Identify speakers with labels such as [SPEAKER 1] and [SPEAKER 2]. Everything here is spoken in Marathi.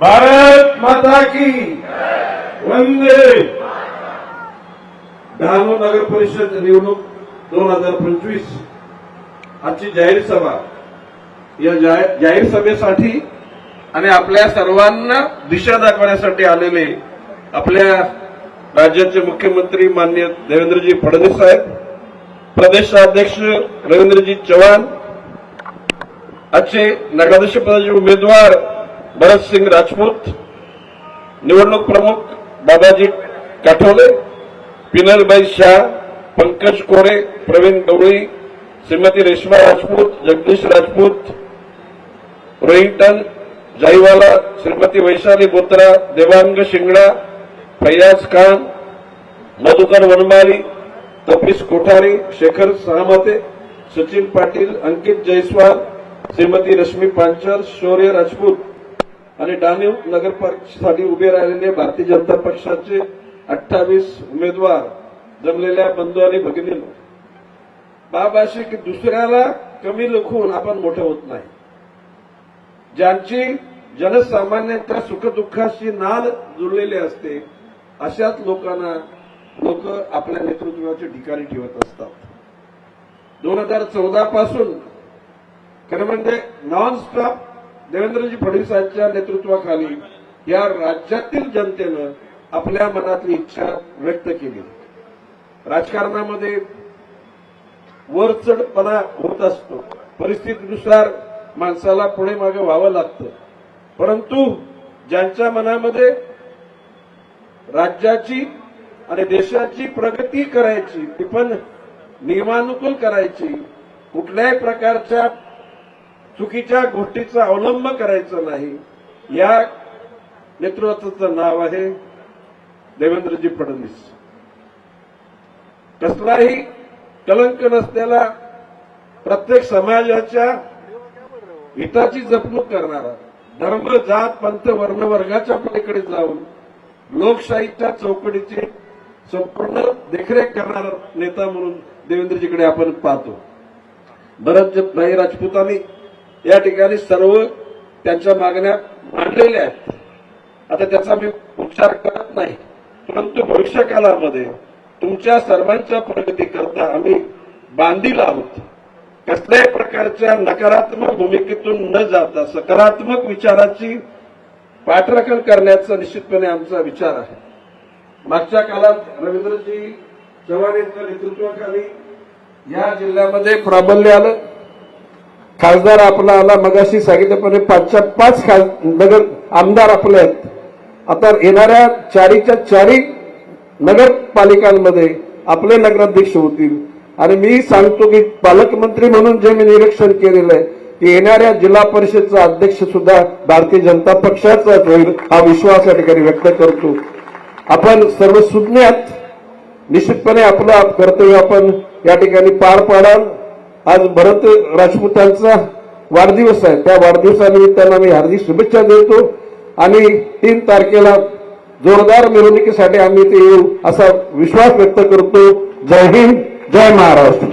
[SPEAKER 1] भारत माता की वंदे। डहाणू नगर परिषद निवडणूक दोन हजार पंचवीस. आजची जाहीर सभा. या जाहीर जाहीर सभेसाठी आणि आपल्या सर्वांना दिशा दाखवण्यासाठी आलेले आपल्या राज्याचे मुख्यमंत्री मान्य देवेंद्रजी फडणवीस साहेब प्रदेशाध्यक्ष रवींद्रजी चव्हाण आजचे नगराध्यक्षपदाचे उमेदवार भरतसिंग राजपूत निवडणूक प्रमुख बाबाजी काठोले पिनलबाई शाह पंकज कोरे प्रवीण गवळी श्रीमती रेश्मा राजपूत जगदीश राजपूत रोहिंटन जाईवाला श्रीमती वैशाली बोत्रा देवांग शिंगडा फैयाज खान मधुकर वनमाली तपीस कोठारी शेखर सहमते सचिन पाटील अंकित जयस्वाल श्रीमती रश्मी पांचर शौर्य राजपूत. आणि डाणीव नगरपालिकेसाठी उभे राहिलेले भारतीय जनता पक्षाचे अठ्ठावीस उमेदवार जमलेल्या बंधू आणि भगिनींनो बाब अशी की दुसऱ्याला कमी लखून आपण मोठं होत नाही. ज्यांची जनसामान्यांच्या सुखदुःखाशी नाल जुळलेली असते अशाच लोकांना लोक आपल्या नेतृत्वाच्या ठिकाणी ठेवत असतात. दोन हजार चौदा पासून खरं म्हणजे नॉन स्टॉप देवेंद्रजी फडणवीसांच्या नेतृत्वाखाली या राज्यातील जनतेनं आपल्या मनातली इच्छा व्यक्त केली. राजकारणामध्ये वरचढपणा होत असतो. परिस्थितीनुसार माणसाला पुढे मागे व्हावं लागतं. परंतु ज्यांच्या मनामध्ये राज्याची आणि देशाची प्रगती करायची ती पण नियमानुकूल करायची कुठल्याही प्रकारच्या चुकीच्या गोष्टीचा अवलंब करायचा नाही. या नेतृत्वाचं नाव आहे देवेंद्रजी फडणवीस. कसलाही कलंक नसलेला प्रत्येक समाजाच्या हिताची जपणूक करणारा धर्म जात पंथ वर्ण वर्गाच्या पलीकडे जाऊन लोकशाहीच्या चौकटीची संपूर्ण देखरेख करणारा नेता म्हणून देवेंद्रजीकडे आपण पाहतो. भरत भाई राजपूतांनी या ठिकाणी सर्व त्यांच्या मागण्या मांडलेल्या आहेत. आता त्याचा मी उच्चार करत नाही परंतु भविष्यकालामध्ये तुमच्या सर्वांच्या प्रगती करता आम्ही बांधील आहोत. कसल्याही प्रकारच्या नकारात्मक भूमिकेतून न जाता सकारात्मक विचाराची पाठराखण करण्याचा निश्चितपणे आमचा विचार आहे. मागच्या काळात रवींद्रजी चव्हाण यांच्या नेतृत्वाखाली या जिल्ह्यामध्ये प्राबल्य आलं. खासदार आपला आला मगाशी सांगितल्याप्रमाणे पाचच्या पाच खास नगर आमदार आपले आहेत. आता येणाऱ्या चारीच्या चारी नगरपालिकांमध्ये आपले नगराध्यक्ष होतील. आणि मी सांगतो की पालकमंत्री म्हणून जे मी निरीक्षण केलेलं आहे की येणाऱ्या जिल्हा परिषदचा अध्यक्ष सुद्धा भारतीय जनता पक्षाचाच होईल हा विश्वास या ठिकाणी व्यक्त करतो. आपण सर्व सुज्ञात निश्चितपणे आपलं कर्तव्य आपण या ठिकाणी पार पाडाल. आज भरत राजपूतांचा वाढदिवस आहे. त्या वाढदिवसानिमित्तानं मी हार्दिक शुभेच्छा देतो आणि तीन तारखेला जोरदार मिरवणुकीसाठी आम्ही ते येऊ असा विश्वास व्यक्त करतो. जय हिंद जय महाराष्ट्र.